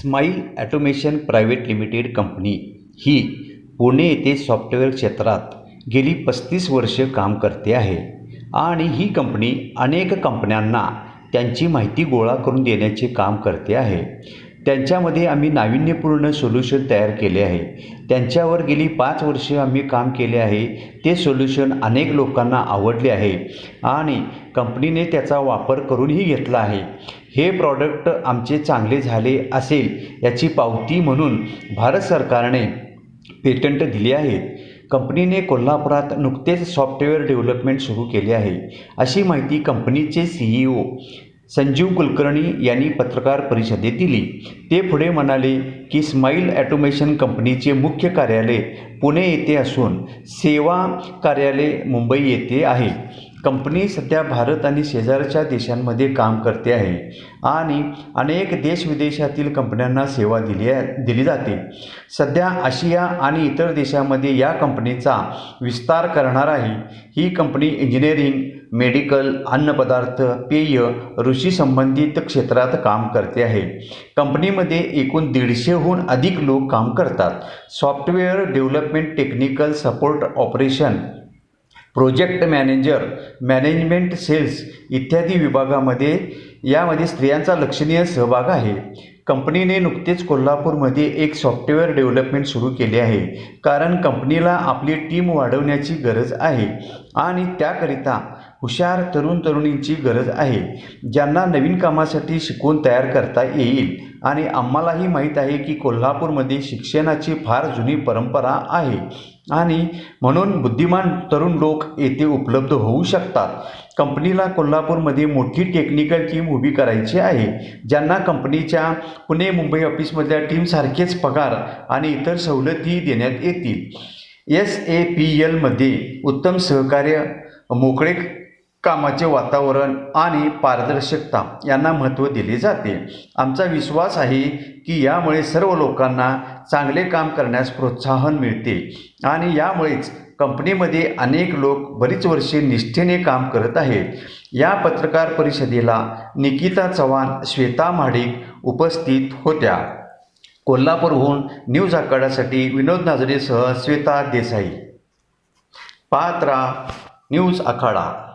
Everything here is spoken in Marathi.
Smile automation private limited company ही पुणे येथे सॉफ्टवेअर क्षेत्रात गेली पस्तीस वर्ष काम करते आहे. आणि ही कंपनी अनेक कंपन्यांना त्यांची माहिती गोळा करून देण्याचे काम करते आहे. त्यांच्यामध्ये आम्ही नाविन्यपूर्ण सोल्युशन तयार केले आहे. त्यांच्यावर गेली पाच वर्षे आम्ही काम केले आहे. ते सोल्युशन अनेक लोकांना आवडले आहे आणि कंपनीने त्याचा वापर करूनही घेतला आहे. हे प्रॉडक्ट आमचे चांगले झाले असेल याची पावती म्हणून भारत सरकारने पेटंट दिले आहेत. कंपनीने कोल्हापुरात नुकतेच सॉफ्टवेअर डेव्हलपमेंट सुरू केले आहे. अशी माहिती कंपनीचे C E O Sanjeev Kulkarni यांनी पत्रकार परिषदेत दिली. ते पुढे म्हणाले की स्माईल ॲटोमेशन कंपनीचे मुख्य कार्यालय पुणे येथे असून सेवा कार्यालय मुंबई येथे आहे. कंपनी सध्या भारत आणि शेजारच्या देशांमध्ये काम करते आहे आणि अनेक देश विदेशातील कंपन्यांना सेवा दिली दिली जाते. सध्या आशिया आणि इतर देशामध्ये या कंपनीचा विस्तार करणार आहे. ही कंपनी इंजिनिअरिंग मेडिकल अन्नपदार्थ पेय ऋषी संबंधित क्षेत्रात काम करते आहे. कंपनीमध्ये एकूण दीडशेहून अधिक लोक काम करतात. Software development technical support operation project manager management sales इत्यादी विभागामध्ये यामध्ये स्त्रियांचा लक्षणीय सहभाग आहे. कंपनीने नुकतेच कोल्हापूरमध्ये एक सॉफ्टवेअर डेव्हलपमेंट सुरू केले आहे कारण कंपनीला आपली टीम वाढवण्याची गरज आहे. आणि त्याकरिता हुशार तरुण तरुणींची गरज आहे. ज्यांना नवीन कामासाठी शिकून तयार करता येईल. आणि आम्हालाही माहीत आहे की कोल्हापूरमध्ये शिक्षणाची फार जुनी परंपरा आहे. आणि म्हणून बुद्धिमान तरुण लोक येथे उपलब्ध होऊ शकतात. कंपनीला कोल्हापूरमध्ये मोठी टेक्निकल टीम उभी करायची आहे. ज्यांना कंपनीच्या पुणे मुंबई ऑफिसमधल्या टीमसारखेच पगार आणि इतर सवलती देण्यात येतील. एस ए पी एलमध्ये उत्तम सहकार्य मोकळे कामाचे वातावरण आणि पारदर्शकता यांना महत्त्व दिले जाते. आमचा विश्वास आहे की यामुळे सर्व लोकांना चांगले काम करण्यास प्रोत्साहन मिळते आणि यामुळेच कंपनीमध्ये अनेक लोक बरीच वर्षे निष्ठेने काम करत आहेत. या पत्रकार परिषदेला निकिता चव्हाण श्वेता महाडिक उपस्थित होत्या. कोल्हापूरहून न्यूज आखाडासाठी विनोद नाजरेसह श्वेता देसाई. पात्रा न्यूज आखाडा.